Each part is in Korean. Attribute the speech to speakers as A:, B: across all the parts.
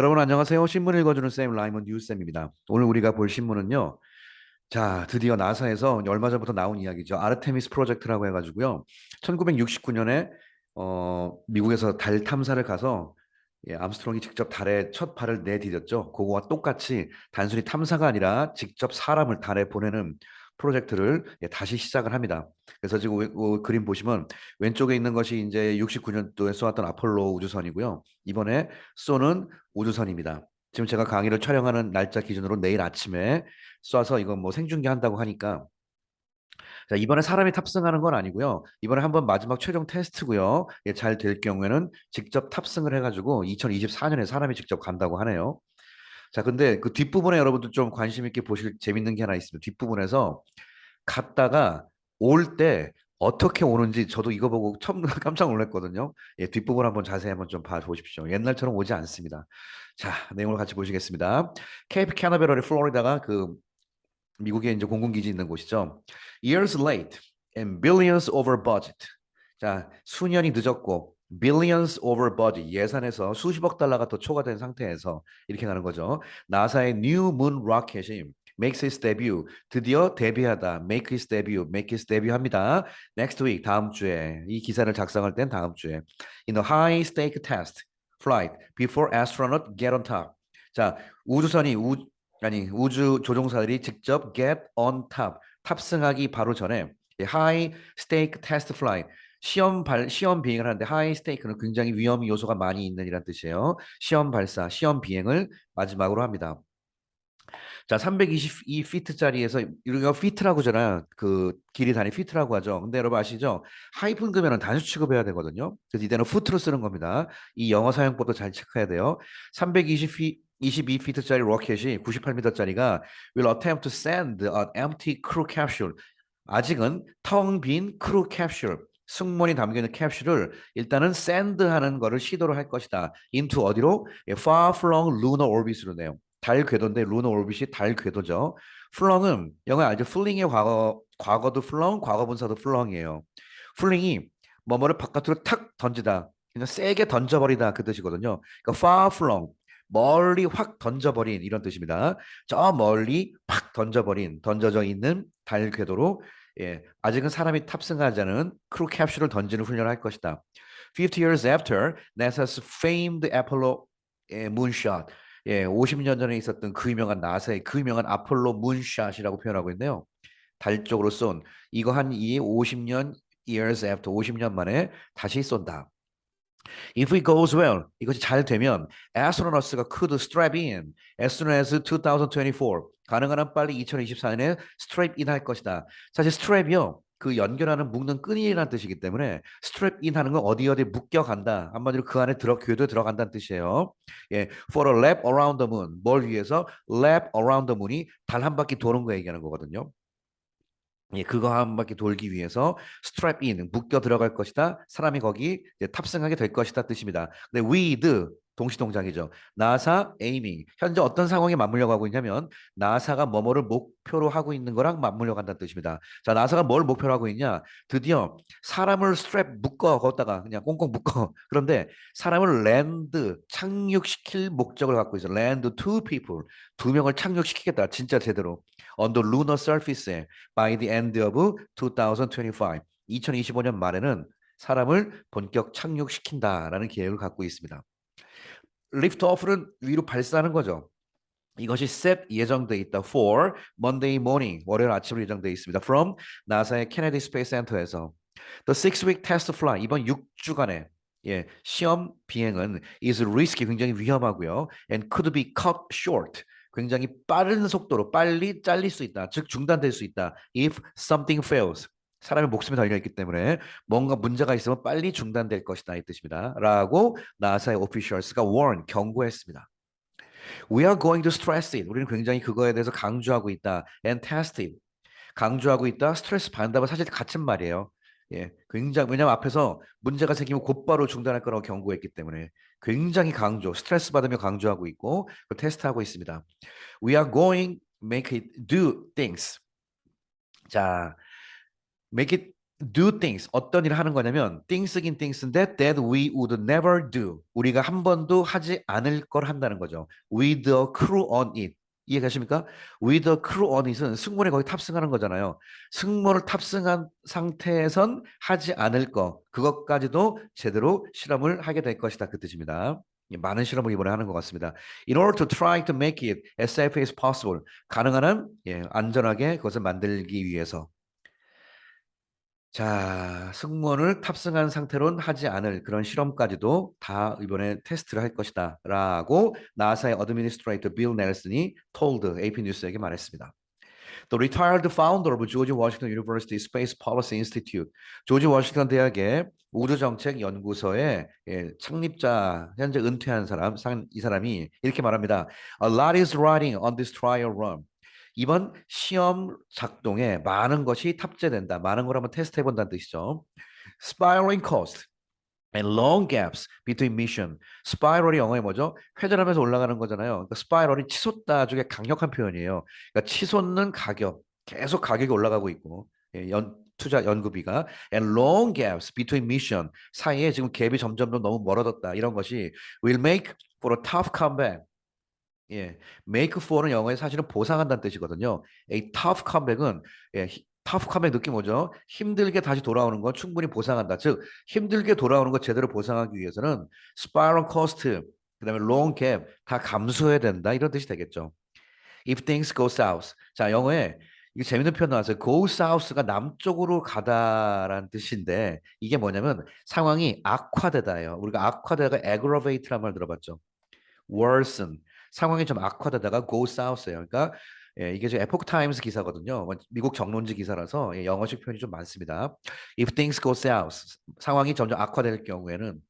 A: 여러분 안녕하세요. 신문 읽어주는 쌤 라이먼 뉴쌤입니다. 오늘 우리가 볼 신문은요. 자, 드디어 나사에서 얼마 전부터 나온 이야기죠. 아르테미스 프로젝트라고 해가지고요. 1969년에 어, 미국에서 달 탐사를 가서 예, 암스트롱이 직접 달에 첫 발을 내디뎠죠. 그거와 똑같이 단순히 탐사가 아니라 직접 사람을 달에 보내는 프로젝트를 예, 다시 시작을 합니다. 그래서 지금 그림 보시면 왼쪽에 있는 것이 이제 69년도에 쏘았던 아폴로 우주선이고요. 이번에 쏘는 우주선입니다. 지금 제가 강의를 촬영하는 날짜 기준으로 내일 아침에 쏴서 이건 뭐 생중계 한다고 하니까 자, 이번에 사람이 탑승하는 건 아니고요. 이번에 한번 마지막 최종 테스트고요. 예, 잘 될 경우에는 직접 탑승을 해가지고 2024년에 사람이 직접 간다고 하네요. 자, 근데 그 뒷부분에 여러분들 좀 관심 있게 보실 재밌는 게 하나 있습니다. 뒷부분에서 갔다가 올 때 어떻게 오는지 저도 이거 보고 처음 깜짝 놀랐거든요. 예, 뒷부분 한번 자세히 한번 좀 봐보십시오. 옛날처럼 오지 않습니다. 자, 내용을 같이 보시겠습니다. 케이프 캐나베럴의 플로리다가 그 미국에 이제 공군기지 있는 곳이죠. Years late and billions over budget. 자, 수년이 늦었고 billions over budget 예산에서 수십억 달러가 더 초과된 상태에서 이렇게 가는 거죠. 나사의 New Moon Rocket이 makes its debut 드디어 데뷔하다 make its debut make its debut 합니다. next week 다음 주에 이 기사를 작성할 땐 다음 주에 in a high stake test flight before astronaut get on top. 자 우주선이 우 아니 우주 조종사들이 직접 get on top 탑승하기 바로 전에 high stake test flight 시험 발 시험 비행을 하는데 high stake는 굉장히 위험 요소가 많이 있는 이란 뜻이에요. 시험 발사, 시험 비행을 마지막으로 합니다. 자, 322 피트짜리에서 우리가 피트라고 하잖아요. 그 길이 단위 피트라고 하죠. 근데 여러분 아시죠? 하이픈급에는 단수 취급해야 되거든요. 그래서 이때는 푸트로 쓰는 겁니다. 이 영어 사용법도 잘 체크해야 돼요. 320 피 22피트짜리 로켓이 98m짜리가 will attempt to send an empty crew capsule. 아직은 텅 빈 크루 캡슐 승무원이 담겨 있는 캡슐을 일단은 샌드하는 거를 시도를 할 것이다. into 어디로? 예, far flung lunar orbit으로 내요. 달 궤도인데 lunar orbit이 달 궤도죠. flung은 영어 알죠? fling의 과거 과거도 flung, 과거 분사도 flung이에요. fling이 뭐뭐를 바깥으로 탁 던지다. 그냥 세게 던져버리다 그 뜻이거든요. 그러니까 far flung 멀리 확 던져버린 이런 뜻입니다. 저 멀리 팍 던져버린 던져져 있는 달 궤도로 예, 아직은 사람이 탑승하지 않은 크루 캡슐을 던지는 훈련을 할 것이다. 50 years after NASA's famed Apollo 예, moonshot. 예, 50년 전에 있었던 그 유명한 나사의 그 유명한 아폴로 문샷이라고 표현하고 있네요. 달 쪽으로 쏜 이거 한 이 50년 years after 50년 만에 다시 쏜다. If it goes well, 이것이 잘 되면 astronauts가 could strap in as soon as 2024. 가능한 한 빨리 2024년에 strap in 할 것이다. 사실 strap이요. 그 연결하는 묶는 끈이라는 뜻이기 때문에 strap in 하는 건 어디 어디 묶여 간다. 한마디로 그 안에 들어 궤도에 들어간다는 뜻이에요. 예, for a lap around the moon. 뭘 위해서 lap around the moon이 달 한 바퀴 도는 거 얘기하는 거거든요. 예, 그거 한 바퀴 돌기 위해서 strap in 묶여 들어갈 것이다. 사람이 거기 탑승하게 될 것이다 뜻입니다. 근데 with 동시동작이죠. 나사 aiming. 현재 어떤 상황에 맞물려 가고 있냐면 나사가 뭐뭐를 목표로 하고 있는 거랑 맞물려 간다는 뜻입니다. 자, 나사가 뭘 목표로 하고 있냐? 드디어 사람을 스트랩 묶어 걷다가 그냥 꽁꽁 묶어. 그런데 사람을 랜드 착륙시킬 목적을 갖고 있어. 랜드 two. 두 명을 착륙시키겠다. 진짜 제대로. on the lunar surface by the end of 2025. 2025년 말에는 사람을 본격 착륙시킨다라는 계획을 갖고 있습니다. 리프트 오프는 위로 발사하는 거죠. 이것이 set 예정돼 있다 for Monday morning 월요일 아침으로 예정돼 있습니다. from 나사의 케네디 스페이스 센터에서 the six week test flight 이번 6주간의 예, 시험 비행은 is risky 굉장히 위험하고요. and could be cut short 굉장히 빠른 속도로 빨리 잘릴 수 있다. 즉 중단될 수 있다. if something fails 사람의 목숨이 달려 있기 때문에 뭔가 문제가 있으면 빨리 중단될 것이다 이 뜻입니다. 라고 나사의 오피셜스가 warn 경고했습니다. We are going to stress it. 우리는 굉장히 그거에 대해서 강조하고 있다. And test it. 강조하고 있다. 스트레스 받는다고 사실 같은 말이에요. 예, 굉장히 왜냐면 앞에서 문제가 생기면 곧바로 중단할 거라고 경고했기 때문에 굉장히 강조, 스트레스 받으며 강조하고 있고 그 테스트하고 있습니다. We are going make it do things. 자, make it do things 어떤 일을 하는 거냐면 things긴 things인데 that we would never do 우리가 한 번도 하지 않을 걸 한다는 거죠. with a crew on it 이해가십니까? with a crew on it은 승무원에 거기 탑승하는 거잖아요. 승무원을 탑승한 상태에선 하지 않을 거 그것까지도 제대로 실험을 하게 될 것이다 그 뜻입니다. 예, 많은 실험을 이번에 하는 것 같습니다. In order to try to make it as safe as possible 가능한 한 예, 안전하게 그것을 만들기 위해서 자, 승무원을 탑승한 상태로는 하지 않을 그런 실험까지도 다 이번에 테스트를 할 것이다. 라고 나사의 어드미니스트레이터 빌 넬슨이 told AP 뉴스에게 말했습니다. The retired founder of George Washington University Space Policy Institute, 조지 워싱턴 대학의 우주정책연구소의 예, 창립자, 현재 은퇴한 사람, 상- 이 사람이 이렇게 말합니다. A lot is riding on this trial run. 이번 시험 작동에 많은 것이 탑재된다. 많은 걸 한번 테스트 해 본다는 뜻이죠. Spiraling cost and long gaps between mission. 스파이럴이 영어에 뭐죠? 회전하면서 올라가는 거잖아요. 그러니까 스파이럴이 치솟다 중에 강력한 표현이에요. 그러니까 치솟는 가격, 계속 가격이 올라가고 있고 예, 연 투자 연구비가 and long gaps between mission 사이에 지금 갭이 점점 더 너무 멀어졌다. 이런 것이 will make for a tough comeback. 예, make for는 영어에 사실은 보상한다는 뜻이거든요. a tough comeback은 예, 히- tough comeback 느낌 뭐죠? 힘들게 다시 돌아오는 건 충분히 보상한다. 즉 힘들게 돌아오는 거 제대로 보상하기 위해서는 spiral cost, 그다음에 long gap 다 감수해야 된다. 이런 뜻이 되겠죠. If things go south. 자, 영어에 이게 재밌는 표현 나왔어요. go south가 남쪽으로 가다라는 뜻인데 이게 뭐냐면 상황이 악화되다예요. 우리가 악화되다가 aggravate라는 말 들어봤죠. worsen 상황이 좀 악화되다가 go south예요. 그러니까 예, 이게 지금 에포크 타임스 기사거든요. 뭐 미국 정론지 기사라서 예, 영어식 표현이 좀 많습니다. If things go south 상황이 점점 악화될 경우에는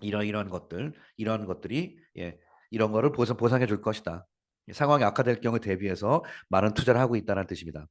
A: 이런 이런 것들 이런 것들이 예, 이런 거를 보상 보상해 줄 것이다. 예, 상황이 악화될 경우에 대비해서 많은 투자를 하고 있다는 뜻입니다.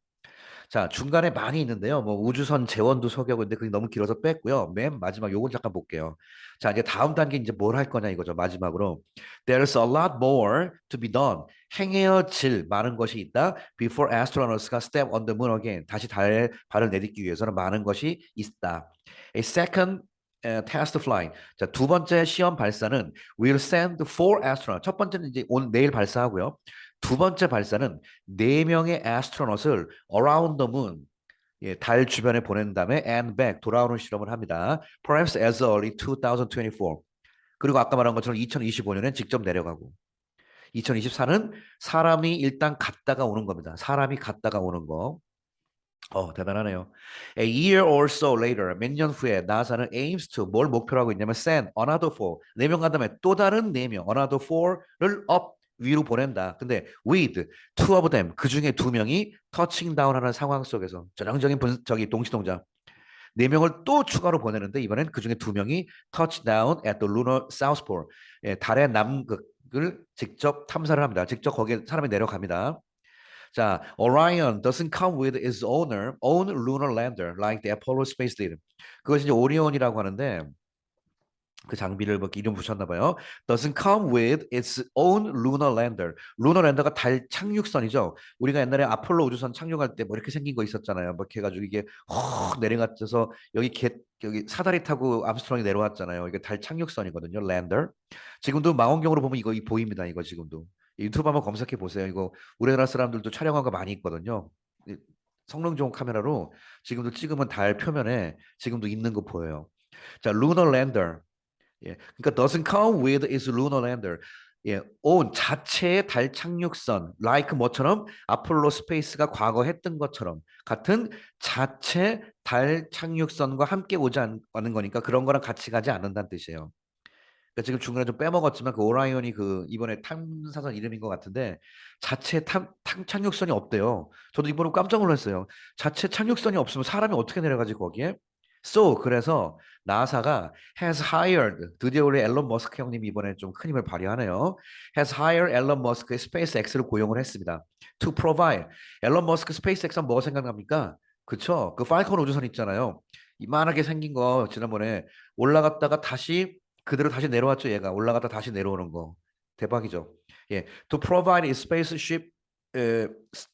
A: 자, 중간에 많이 있는데요. 뭐 우주선 재원도 소개하고 있는데 그게 너무 길어서 뺐고요. 맨 마지막 요건 잠깐 볼게요. 자, 이제 다음 단계 이제 뭘 할 거냐 이거죠. 마지막으로. There's a lot more to be done. 행해질 많은 것이 있다. Before astronauts가 step on the moon again. 다시 달에 발을 내딛기 위해서는 많은 것이 있다. A second uh, test flight. 자, 두 번째 시험 발사는 will send four astronauts. 첫 번째는 이제 오늘 내일 발사하고요. 두 번째 발사는 네 명의 astronaut을 around the moon 예, 달 주변에 보낸 다음에 and back 돌아오는 실험을 합니다. Perhaps as early 2024. 그리고 아까 말한 것처럼 2025년에 직접 내려가고 2024는 사람이 일단 갔다가 오는 겁니다. 사람이 갔다가 오는 거. 어, 대단하네요. A year or so later, 몇 년 후에 나사는 aims to 뭘 목표로 하고 있냐면 send another four, 네 명 간 다음에 또 다른 네 명, another four를 up 위로 보낸다. 근데 with two of them 그 중에 두 명이 터칭 다운하는 상황 속에서 전형적인 분, 저기 동시 동작 네 명을 또 추가로 보내는데 이번엔 그 중에 두 명이 down at the lunar south pole 예, 달의 남극을 직접 탐사를 합니다. 직접 거기에 사람이 내려갑니다. 자, Orion doesn't come with its owner, own lunar lander like the Apollo space did. 그것이 이제 오리온이라고 하는데 그 장비를 뭐 이름 붙였나 봐요. Doesn't come with its own lunar lander. lunar lander가 달 착륙선이죠. 우리가 옛날에 아폴로 우주선 착륙할 때 뭐 이렇게 생긴 거 있었잖아요. 뭐 해가지고 이게 확 내려가서 여기 개, 여기 사다리 타고 암스트롱이 내려왔잖아요. 이게 달 착륙선이거든요. lander. 지금도 망원경으로 보면 이거 이 보입니다. 이거 지금도. 유튜브 한번 검색해 보세요. 이거 우리나라 사람들도 촬영한 거 많이 있거든요. 이 성능 좋은 카메라로 지금도 찍으면 달 표면에 지금도 있는 거 보여요. 자, lunar lander. 예, 그러니까 doesn't come with its lunar lander. 예, own 자체의 달 착륙선, like 뭐처럼 아폴로 스페이스가 과거 했던 것처럼 같은 자체 달 착륙선과 함께 오지 않, 않는 거니까 그런 거랑 같이 가지 않는다는 뜻이에요. 그러니까 지금 중간에 좀 빼먹었지만 그 오라이언이 그 이번에 탐사선 이름인 것 같은데 자체 탐, 탐 착륙선이 없대요. 저도 이번에 깜짝 놀랐어요. 자체 착륙선이 없으면 사람이 어떻게 내려가지 거기에? So 그래서 나사가 has hired 드디어 우리 앨런 머스크 형님이 이번에 좀 큰 힘을 발휘하네요. has hired 앨런 머스크의 스페이스X를 고용을 했습니다. to provide 앨런 머스크 스페이스X 하면 뭐 생각납니까? 그쵸? 그 팔콘 우주선 있잖아요. 이만하게 생긴 거 지난번에 올라갔다가 다시 그대로 다시 내려왔죠. 얘가 올라갔다 다시 내려오는 거 대박이죠. 예, to provide a spaceship, 에,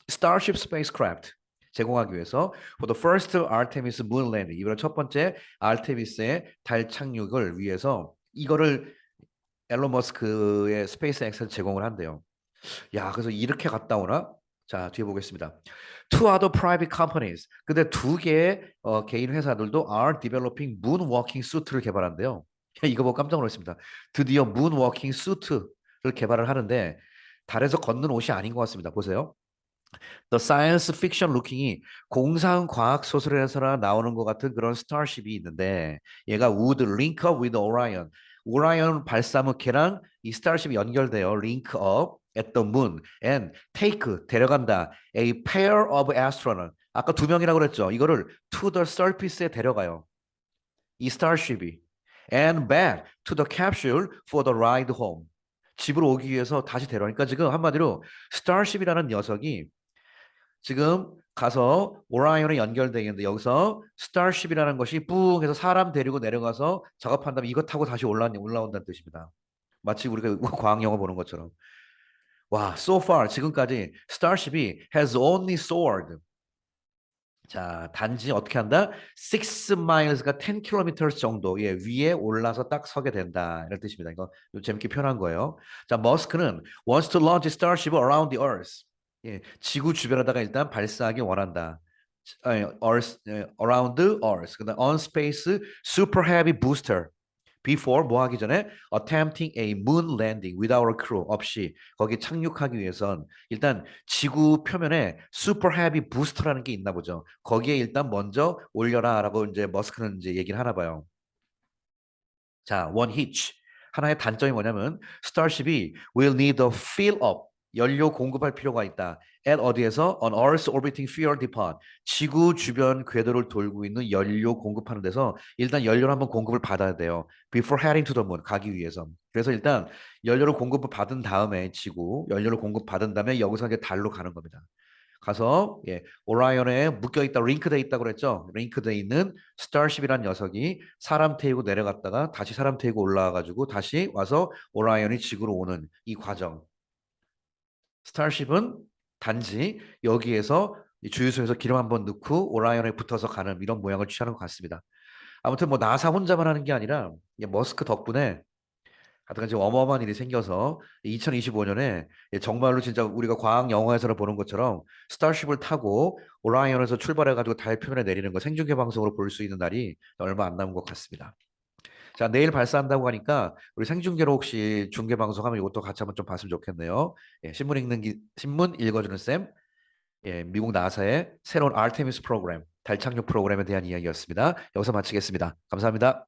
A: Starship spacecraft 제공하기 위해서 for the first Artemis moon landing 이번 첫 번째 아르테미스의 달 착륙을 위해서 이거를 앨런 머스크의 스페이스X에서 제공을 한대요. 야, 그래서 이렇게 갔다 오나? 자, 뒤에 보겠습니다. Two other private companies. 근데 두 개의 어, 개인 회사들도 are developing moonwalking suit를 개발한대요. 이거 보고 깜짝 놀랐습니다. 드디어 moonwalking suit를 개발을 하는데 달에서 걷는 옷이 아닌 것 같습니다. 보세요. The science fiction looking이 공상 과학 소설에서나 나오는 것 같은 그런 스타쉽이 있는데 얘가 would link up with Orion. 오라이언 발사무캐랑 이 스타쉽이 연결돼요. link up at the moon and take 데려간다. a pair of astronauts. 아까 두 명이라고 그랬죠. 이거를 to the surface에 데려가요. 이 스타쉽이 and back to the capsule for the ride home. 집으로 오기 위해서 다시 데려가니까 지금 한마디로 스타쉽이라는 녀석이 지금 가서 오라이언에 연결되어 있는데 여기서 스타쉽이라는 것이 뿡 해서 사람 데리고 내려가서 작업한 다음에 이거 타고 다시 올라 올라온다는 뜻입니다. 마치 우리가 과학 영화 보는 것처럼. 와, so far 지금까지 스타쉽이 has only soared. 자, 단지 어떻게 한다? 6 miles가 10 kilometers 정도 예, 위에 올라서 딱 서게 된다. 이런 뜻입니다. 이거 좀 재밌게 표현한 거예요. 자, 머스크는 wants to launch a starship around the earth. 예, 지구 주변에다가 일단 발사하기 원한다. 아니, earth, 예, around earth. 그다음 on space super heavy booster. before 뭐 하기 전에 attempting a moon landing without a crew 없이 거기 착륙하기 위해선 일단 지구 표면에 super heavy booster라는 게 있나 보죠. 거기에 일단 먼저 올려라라고 이제 머스크는 이제 얘기를 하나 봐요. 자, one hitch. 하나의 단점이 뭐냐면 스타쉽이 will need a fill up 연료 공급할 필요가 있다. at 어디에서 on Earth orbiting fuel depot 지구 주변 궤도를 돌고 있는 연료 공급하는 데서 일단 연료를 한번 공급을 받아야 돼요. before heading to the moon 가기 위해서. 그래서 일단 연료를 공급을 받은 다음에 지구 연료를 공급 받은 다음에 여기서 이제 달로 가는 겁니다. 가서 예, 오라이언에 묶여 있다, 링크돼 있다고 그랬죠. 링크돼 있는 스타쉽이란 녀석이 사람 태우고 내려갔다가 다시 사람 태우고 올라와 가지고 다시 와서 오라이언이 지구로 오는 이 과정. 스타쉽은 단지 여기에서 주유소에서 기름 한번 넣고 오라이언에 붙어서 가는 이런 모양을 취하는 것 같습니다. 아무튼 뭐 나사 혼자만 하는 게 아니라 머스크 덕분에 하여튼 지금 어마어마한 일이 생겨서 2025년에 정말로 진짜 우리가 과학 영화에서 보는 것처럼 스타쉽을 타고 오라이언에서 출발해가지고 달 표면에 내리는 거 생중계 방송으로 볼 수 있는 날이 얼마 안 남은 것 같습니다. 자, 내일 발사한다고 하니까 우리 생중계로 혹시 중계 방송하면 이것도 같이 한번 좀 봤으면 좋겠네요. 예, 신문 읽는 기, 신문 읽어주는 쌤, 예, 미국 나사의 새로운 아르테미스 프로그램, 달 착륙 프로그램에 대한 이야기였습니다. 여기서 마치겠습니다. 감사합니다.